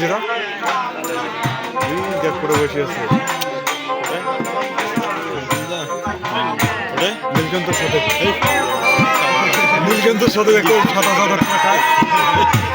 যেটা ওই দেখ করে বসে আছে নীলকান্তর সাথে নীলকান্তর সাথে দেখো সাদা সাদা খায়